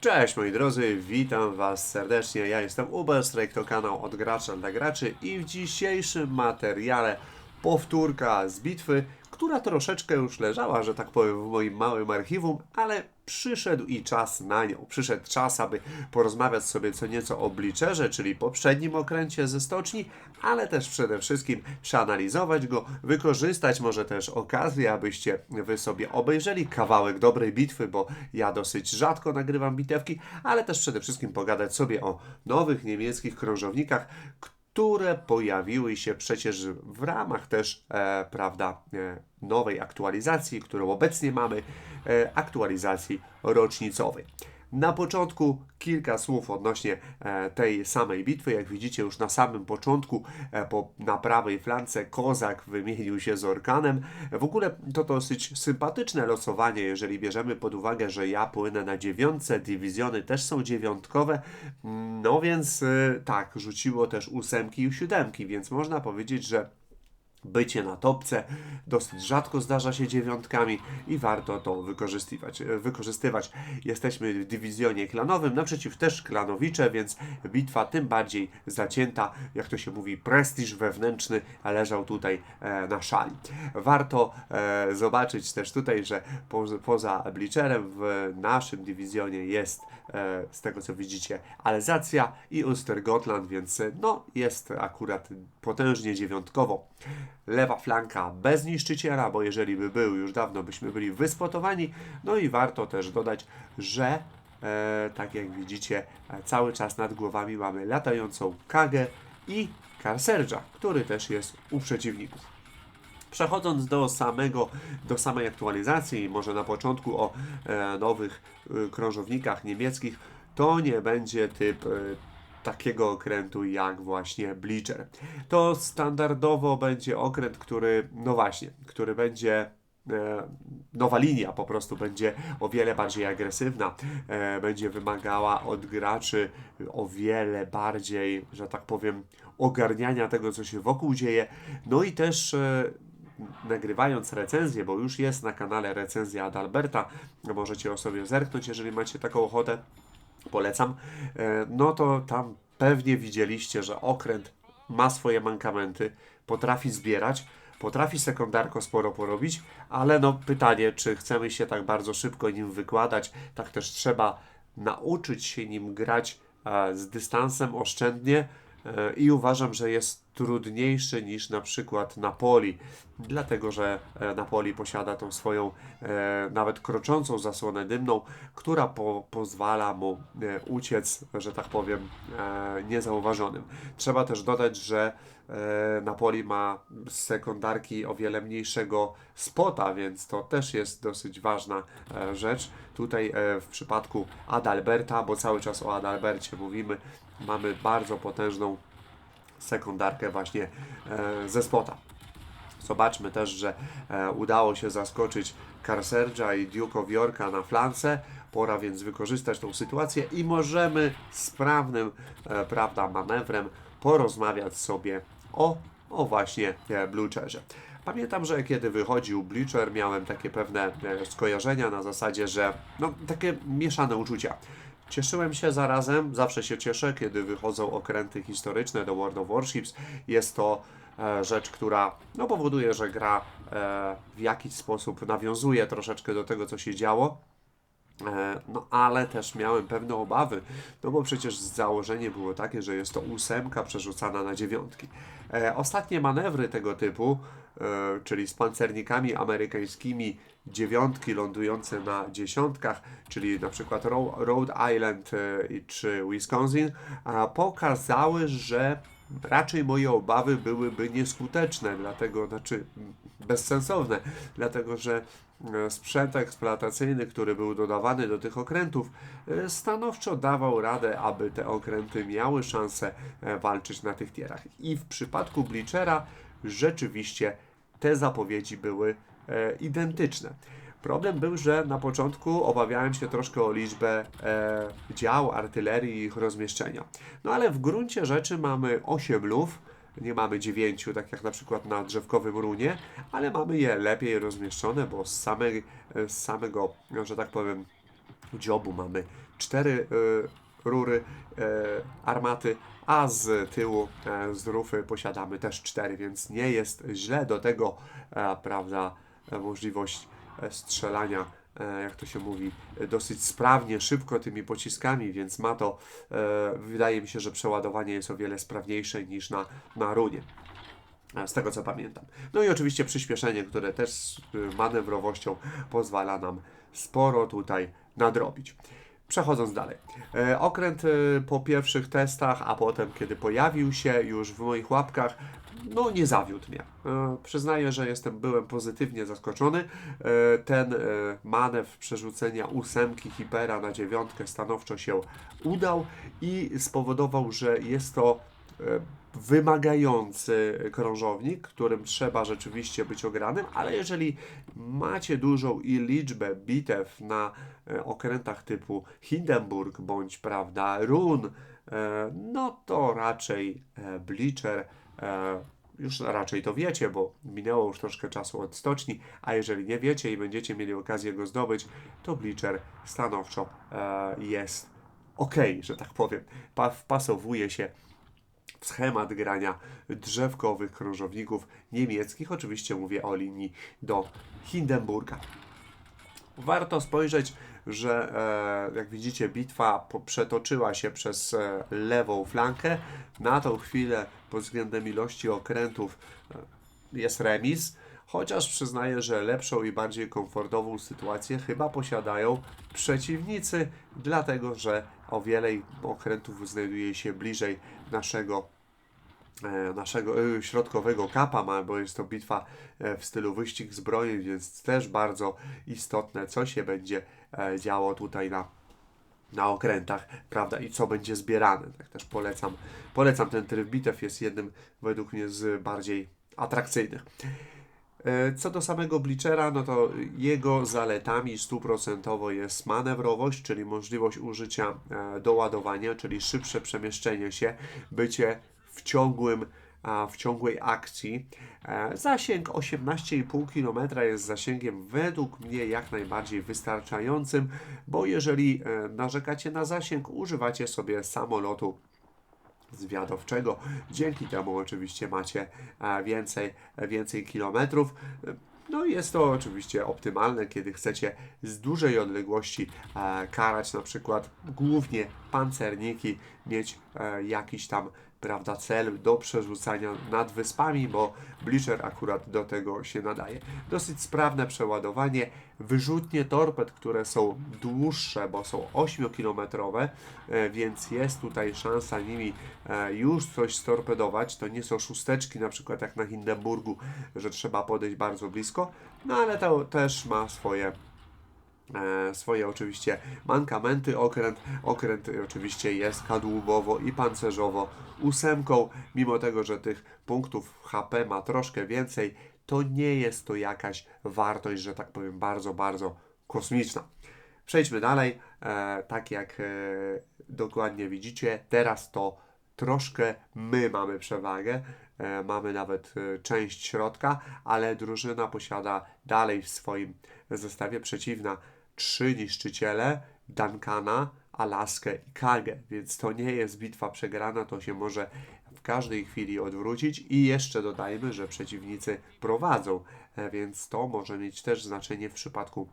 Cześć moi drodzy, witam Was serdecznie. Ja jestem Uberstrike, to kanał od gracza dla graczy i w dzisiejszym materiale powtórka z bitwy, która troszeczkę już leżała, że tak powiem, w moim małym archiwum, ale przyszedł i czas na nią. Przyszedł czas, aby porozmawiać sobie co nieco o Bleacherze, czyli poprzednim okręcie ze stoczni, ale też przede wszystkim przeanalizować go, wykorzystać może też okazję, abyście Wy sobie obejrzeli kawałek dobrej bitwy, bo ja dosyć rzadko nagrywam bitewki, ale też przede wszystkim pogadać sobie o nowych niemieckich krążownikach, pojawiły się przecież w ramach też, e, prawda, e, nowej aktualizacji, którą obecnie mamy, e, aktualizacji rocznicowej. Na początku kilka słów odnośnie e, tej samej bitwy. Jak widzicie, już na samym początku e, po, na prawej flance Kozak wymienił się z Orkanem. W ogóle to dosyć sympatyczne losowanie, jeżeli bierzemy pod uwagę, że ja płynę na dziewiątce, dywizjony też są dziewiątkowe. No więc e, tak, rzuciło też ósemki i siódemki, więc można powiedzieć, że bycie na topce dosyć rzadko zdarza się dziewiątkami i warto to wykorzystywać. wykorzystywać. Jesteśmy w dywizjonie klanowym, naprzeciw też klanowicze, więc bitwa tym bardziej zacięta, jak to się mówi, prestiż wewnętrzny leżał tutaj e, na szali. Warto e, zobaczyć też tutaj, że po, poza Bleacherem w naszym dywizjonie jest z tego co widzicie Alzacja i Östergotland, więc e, no jest akurat potężnie dziewiątkowo. Lewa flanka bez niszczyciela, bo jeżeli by był, już dawno byśmy byli wyspotowani. No i warto też dodać, że e, tak jak widzicie, e, cały czas nad głowami mamy latającą Kagę i Karserja, który też jest u przeciwników. Przechodząc do samego, do samej aktualizacji, może na początku o e, nowych e, krążownikach niemieckich, to nie będzie typ e, takiego okrętu jak właśnie Bleacher. To standardowo będzie okręt, który, no właśnie, który będzie e, nowa linia po prostu będzie o wiele bardziej agresywna, e, będzie wymagała od graczy o wiele bardziej, że tak powiem, ogarniania tego, co się wokół dzieje. No i też e, nagrywając recenzję, bo już jest na kanale recenzja Adalberta, możecie o sobie zerknąć, jeżeli macie taką ochotę polecam, e, no to tam pewnie widzieliście, że okręt ma swoje mankamenty, potrafi zbierać, potrafi sekundarko sporo porobić, ale no pytanie, czy chcemy się tak bardzo szybko nim wykładać, tak też trzeba nauczyć się nim grać e, z dystansem oszczędnie i uważam, że jest trudniejszy niż na przykład Napoli, dlatego że e, Napoli posiada tą swoją e, nawet kroczącą zasłonę dymną, która po, pozwala mu e, uciec, że tak powiem, e, niezauważonym. Trzeba też dodać, że e, Napoli ma sekundarki o wiele mniejszego spota, więc to też jest dosyć ważna e, rzecz. Tutaj e, w przypadku Adalberta, bo cały czas o Adalbercie mówimy, mamy bardzo potężną sekundarkę właśnie e, ze spota. Zobaczmy też, że e, udało się zaskoczyć Carserja i Duke of Yorka na flance. Pora więc wykorzystać tą sytuację i możemy sprawnym, e, prawda, manewrem porozmawiać sobie o, o właśnie e, Bleacherze. Pamiętam, że kiedy wychodził Bleacher, miałem takie pewne skojarzenia na zasadzie, że no, takie mieszane uczucia. Cieszyłem się zarazem, zawsze się cieszę, kiedy wychodzą okręty historyczne do World of Warships. Jest to e, rzecz, która no, powoduje, że gra e, w jakiś sposób nawiązuje troszeczkę do tego, co się działo. E, No ale też miałem pewne obawy, no bo przecież założenie było takie, że jest to ósemka przerzucana na dziewiątki. E, Ostatnie manewry tego typu, czyli z pancernikami amerykańskimi dziewiątki lądujące na dziesiątkach, czyli na przykład Rhode Island e, czy Wisconsin, pokazały, że raczej moje obawy byłyby nieskuteczne, dlatego, znaczy bezsensowne, dlatego że e, sprzęt eksploatacyjny, który był dodawany do tych okrętów, e, stanowczo dawał radę, aby te okręty miały szansę e, walczyć na tych tierach. I w przypadku Bleachera rzeczywiście te zapowiedzi były e, identyczne. Problem był, że na początku obawiałem się troszkę o liczbę e, dział, artylerii i ich rozmieszczenia. No ale w gruncie rzeczy mamy 8 luf, nie mamy 9, tak jak na przykład na drzewkowym runie, ale mamy je lepiej rozmieszczone, bo z, samej, z samego, że tak powiem, dziobu mamy cztery e, rury e, armaty, a z tyłu, e, z rufy posiadamy też cztery, więc nie jest źle do tego, e, prawda, możliwość strzelania, jak to się mówi, dosyć sprawnie, szybko tymi pociskami, więc ma to, wydaje mi się, że przeładowanie jest o wiele sprawniejsze niż na, na runie. Z tego co pamiętam. No i oczywiście przyspieszenie, które też z y, manewrowością pozwala nam sporo tutaj nadrobić. Przechodząc dalej. E, Okręt e, po pierwszych testach, a potem kiedy pojawił się już w moich łapkach, no nie zawiódł mnie. E, Przyznaję, że jestem, byłem pozytywnie zaskoczony. Ten manewr przerzucenia ósemki Hipera na dziewiątkę stanowczo się udał i spowodował, że jest to wymagający krążownik, którym trzeba rzeczywiście być ogranym, ale jeżeli macie dużą i liczbę bitew na e, okrętach typu Hindenburg bądź prawda Run, e, no to raczej e, Bleacher e, już raczej to wiecie, bo minęło już troszkę czasu od stoczni, a jeżeli nie wiecie i będziecie mieli okazję go zdobyć, to Bleacher stanowczo e, jest ok, że tak powiem. Pa, wpasowuje się schemat grania drzewkowych krążowników niemieckich. Oczywiście mówię o linii do Hindenburga. Warto spojrzeć, że e, jak widzicie, bitwa przetoczyła się przez e, lewą flankę. Na tą chwilę, pod względem ilości okrętów, e, jest remis. Chociaż przyznaję, że lepszą i bardziej komfortową sytuację chyba posiadają przeciwnicy, dlatego że o wiele okrętów znajduje się bliżej naszego naszego e, środkowego kapa, bo jest to bitwa e, w stylu wyścig zbrojeń, więc też bardzo istotne, co się będzie e, działo tutaj na, na okrętach, prawda, i co będzie zbierane. Tak też polecam, polecam ten tryb bitew, jest jednym według mnie z bardziej atrakcyjnych. E, Co do samego Bleachera, no to jego zaletami stuprocentowo jest manewrowość, czyli możliwość użycia e, doładowania, czyli szybsze przemieszczenie się, bycie w ciągłym w ciągłej akcji. E, Zasięg 18,5 km jest zasięgiem według mnie jak najbardziej wystarczającym, bo jeżeli e, narzekacie na zasięg, używacie sobie samolotu zwiadowczego. Dzięki temu oczywiście macie e, więcej, więcej kilometrów. No i jest to oczywiście optymalne, kiedy chcecie z dużej odległości karać na przykład głównie pancerniki, mieć jakiś tam prawda, cel do przerzucania nad wyspami, bo Bleacher akurat do tego się nadaje. Dosyć sprawne przeładowanie, wyrzutnie torped, które są dłuższe, bo są 8-kilometrowe, e, więc jest tutaj szansa nimi e, już coś storpedować. To nie są szósteczki, na przykład jak na Hindenburgu, że trzeba podejść bardzo blisko, no ale to też ma swoje swoje oczywiście mankamenty. Okręt, okręt oczywiście jest kadłubowo i pancerzowo ósemką, mimo tego, że tych punktów HP ma troszkę więcej, to nie jest to jakaś wartość, że tak powiem, bardzo, bardzo kosmiczna. Przejdźmy dalej. E, tak jak e, dokładnie widzicie, teraz to troszkę my mamy przewagę. E, mamy nawet e, część środka, ale drużyna posiada dalej w swoim zestawie przeciwna trzy niszczyciele, Duncana, Alaskę i Kagę, więc to nie jest bitwa przegrana, to się może w każdej chwili odwrócić. I jeszcze dodajmy, że przeciwnicy prowadzą, e, więc to może mieć też znaczenie w przypadku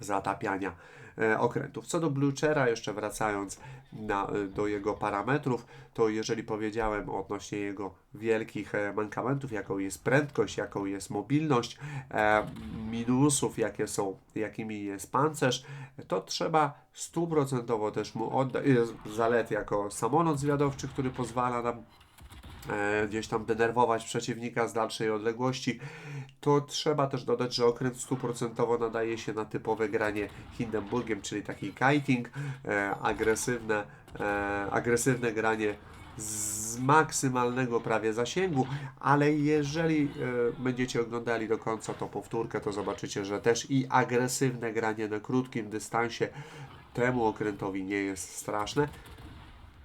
zatapiania e, okrętów. Co do Bluchera, jeszcze wracając na, e, do jego parametrów, to jeżeli powiedziałem odnośnie jego wielkich e, mankamentów, jaką jest prędkość, jaką jest mobilność, minusów, jakie są, jakimi jest pancerz, to trzeba stuprocentowo też mu oddać, zalet jako samolot zwiadowczy, który pozwala nam gdzieś tam denerwować przeciwnika z dalszej odległości, to trzeba też dodać, że okręt stuprocentowo nadaje się na typowe granie Hindenburgiem, czyli taki kiting, e, agresywne, e, agresywne granie z maksymalnego prawie zasięgu, ale jeżeli e, będziecie oglądali do końca tą powtórkę, to zobaczycie, że też i agresywne granie na krótkim dystansie temu okrętowi nie jest straszne.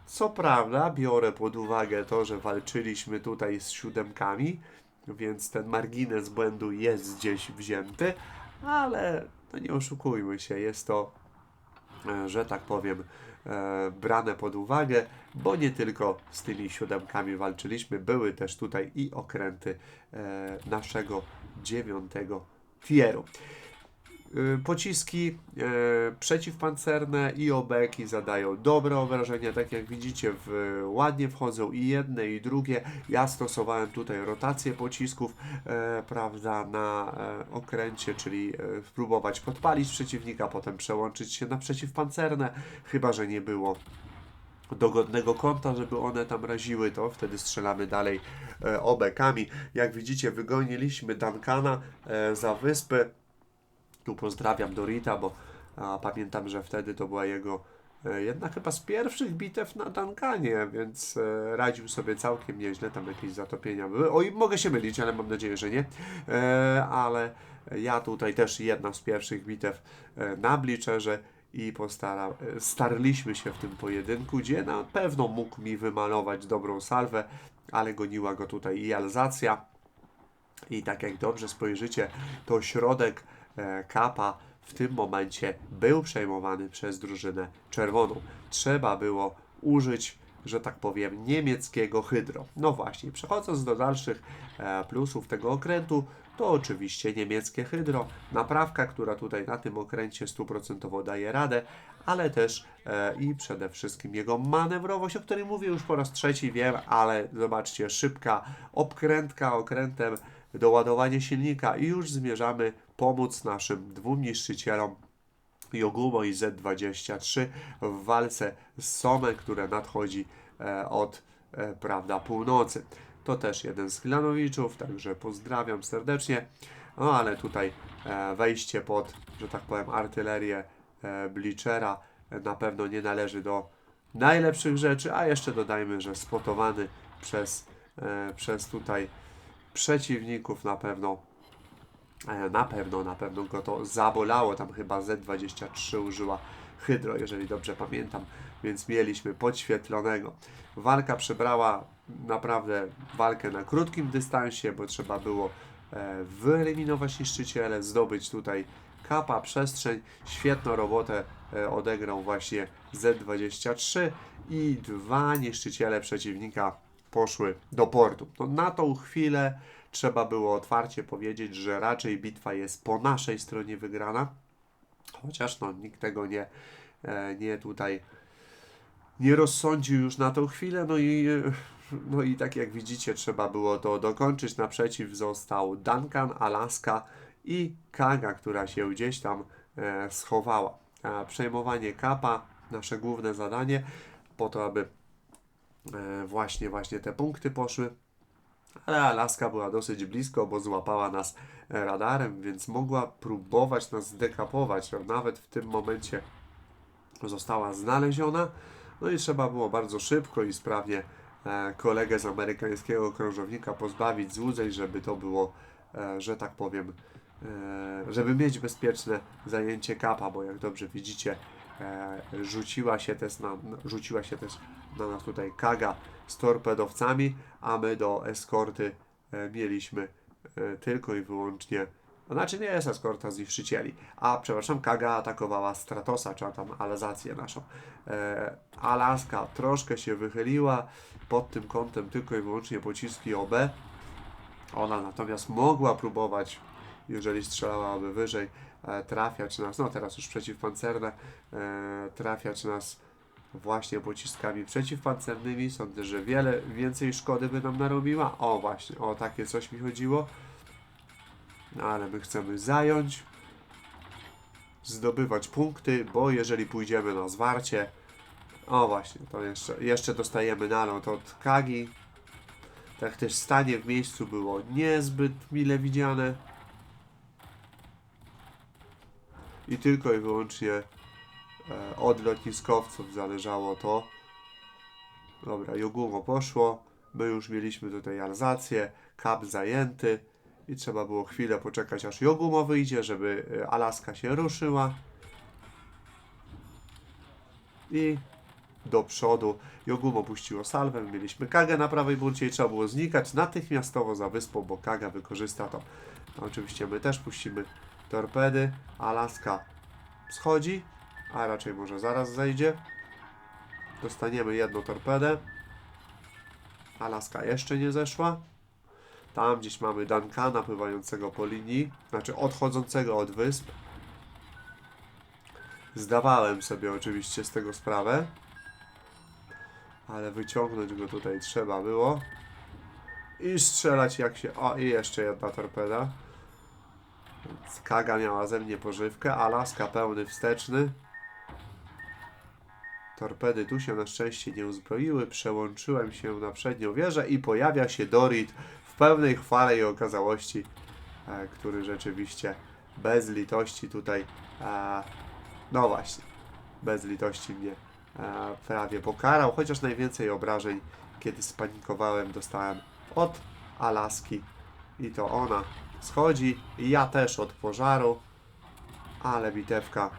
Co prawda, biorę pod uwagę to, że walczyliśmy tutaj z siódemkami, więc ten margines błędu jest gdzieś wzięty, ale no nie oszukujmy się, jest to e, że tak powiem, e, brane pod uwagę, bo nie tylko z tymi siódemkami walczyliśmy, były też tutaj i okręty e, naszego dziewiątego tieru. Y, Pociski e, przeciwpancerne i obeki zadają dobre obrażenia, tak jak widzicie, w, ładnie wchodzą i jedne i drugie. Ja stosowałem tutaj rotację pocisków, e, prawda, na okręcie, czyli spróbować podpalić przeciwnika, potem przełączyć się na przeciwpancerne, chyba że nie było dogodnego kąta, żeby one tam raziły, to wtedy strzelamy dalej obekami. Jak widzicie, wygoniliśmy Duncana za wyspy. Tu pozdrawiam Dorita, bo a, pamiętam, że wtedy to była jego e, jedna chyba z pierwszych bitew na Duncanie, więc e, radził sobie całkiem nieźle, tam jakieś zatopienia były. Oj, mogę się mylić, ale mam nadzieję, że nie. E, ale ja tutaj też jedna z pierwszych bitew e, na Bleacherze i postara, e, starliśmy się w tym pojedynku, gdzie na pewno mógł mi wymalować dobrą salwę, ale goniła go tutaj i Alzacja. I tak jak dobrze spojrzycie, to środek kapa w tym momencie był przejmowany przez drużynę czerwoną. Trzeba było użyć, że tak powiem, niemieckiego hydro. No właśnie, przechodząc do dalszych e, plusów tego okrętu, to oczywiście niemieckie hydro, naprawka, która tutaj na tym okręcie stuprocentowo daje radę, ale też e, i przede wszystkim jego manewrowość, o której mówię już po raz trzeci, wiem, ale zobaczcie, szybka obkrętka okrętem, doładowanie silnika i już zmierzamy pomóc naszym dwóm niszczycielom Jogumo i Z23 w walce z Somem, które nadchodzi e, od e, prawda, północy. To też jeden z Klanowiczów, także pozdrawiam serdecznie. No ale tutaj e, wejście pod, że tak powiem, artylerię Bleachera e, na pewno nie należy do najlepszych rzeczy, a jeszcze dodajmy, że spotowany przez, przez tutaj przeciwników na pewno E, Na pewno, na pewno go to zabolało. Tam chyba Z23 użyła hydro, jeżeli dobrze pamiętam, więc mieliśmy podświetlonego. Walka przybrała naprawdę walkę na krótkim dystansie, bo trzeba było e, wyeliminować niszczyciele, zdobyć tutaj kapa, przestrzeń. Świetną robotę e, odegrał właśnie Z23 i dwa niszczyciele przeciwnika poszły do portu. No, na tą chwilę trzeba było otwarcie powiedzieć, że raczej bitwa jest po naszej stronie wygrana, chociaż no, nikt tego nie, e, nie tutaj nie rozsądził już na tą chwilę, no i, no i tak jak widzicie, trzeba było to dokończyć. Naprzeciw został Duncan, Alaska i Kaga, która się gdzieś tam e, schowała. Przejmowanie kapa, nasze główne zadanie, po to, aby właśnie, właśnie te punkty poszły. Ale Alaska była dosyć blisko, bo złapała nas e, radarem, więc mogła próbować nas zdekapować. Nawet w tym momencie została znaleziona. No i trzeba było bardzo szybko i sprawnie e, kolegę z amerykańskiego krążownika pozbawić złudzeń, żeby to było, e, że tak powiem, e, żeby mieć bezpieczne zajęcie kapa, bo jak dobrze widzicie, e, rzuciła się też na, rzuciła się też na nas tutaj Kaga z torpedowcami, a my do eskorty e, mieliśmy e, tylko i wyłącznie znaczy nie jest eskorta zniszczycieli, a przepraszam, Kaga atakowała Stratosa, czy tam Alzację naszą. E, Alaska troszkę się wychyliła pod tym kątem tylko i wyłącznie pociski OB. Ona natomiast mogła próbować, jeżeli strzelałaby wyżej, trafiać nas, no teraz już przeciwpancerne, trafiać nas właśnie pociskami przeciwpancernymi. Sądzę, że wiele więcej szkody by nam narobiła. O właśnie, o takie coś mi chodziło. No ale my chcemy zająć, zdobywać punkty, bo jeżeli pójdziemy na zwarcie, o właśnie, to jeszcze, jeszcze dostajemy nalot od Kagi. Tak też stanie w miejscu było niezbyt mile widziane. I tylko i wyłącznie od lotniskowców zależało to. Dobra, Jogumo poszło. My już mieliśmy tutaj Alzację, kap zajęty i trzeba było chwilę poczekać aż Jogumo wyjdzie, żeby e, Alaska się ruszyła. I do przodu Jogumo puściło salwę, mieliśmy Kagę na prawej burcie i trzeba było znikać natychmiastowo za wyspą, bo Kaga wykorzysta to. No, oczywiście my też puścimy torpedy, Alaska schodzi, a raczej może zaraz zejdzie. Dostaniemy jedną torpedę. Alaska jeszcze nie zeszła. Tam gdzieś mamy Duncana pływającego po linii, znaczy odchodzącego od wysp. Zdawałem sobie oczywiście z tego sprawę, ale wyciągnąć go tutaj trzeba było i strzelać jak się... O, i jeszcze jedna torpeda. Więc Kaga miała ze mnie pożywkę, Alaska pełny wsteczny. Torpedy tu się na szczęście nie uzbroiły. Przełączyłem się na przednią wieżę i pojawia się Dorit w pełnej chwale i okazałości, e, który rzeczywiście bez litości tutaj, e, no właśnie, bez litości mnie e, prawie pokarał, chociaż najwięcej obrażeń, kiedy spanikowałem, dostałem od Alaski. I to ona schodzi ja też od pożaru, ale bitewka,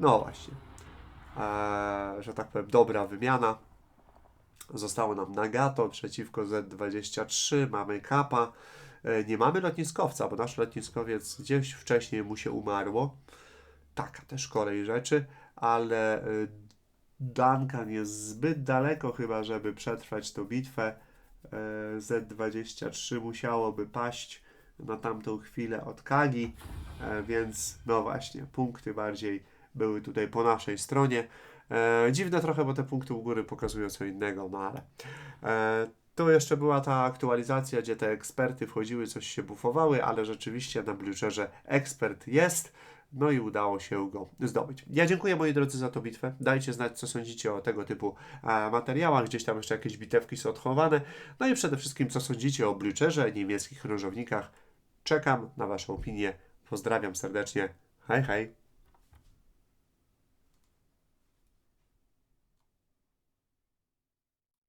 no właśnie, że tak powiem, dobra wymiana. Zostało nam Nagato przeciwko Z23, mamy Kappa. E, Nie mamy lotniskowca, bo nasz lotniskowiec gdzieś wcześniej mu się umarło. Taka też kolej rzeczy, ale e, Duncan jest zbyt daleko chyba, żeby przetrwać tę bitwę. E, Z23 musiałoby paść na tamtą chwilę od Kagi, e, więc no właśnie, punkty bardziej były tutaj po naszej stronie. E, dziwne trochę, bo te punkty u góry pokazują co innego, no ale e, tu jeszcze była ta aktualizacja, gdzie te eksperty wchodziły, coś się bufowały, ale rzeczywiście na Blucherze ekspert jest. No i udało się go zdobyć. Ja dziękuję moi drodzy za tą bitwę. Dajcie znać, co sądzicie o tego typu e, materiałach. Gdzieś tam jeszcze jakieś bitewki są odchowane. No i przede wszystkim, co sądzicie o Blucherze, niemieckich krążownikach. Czekam na Waszą opinię. Pozdrawiam serdecznie. Hej, hej.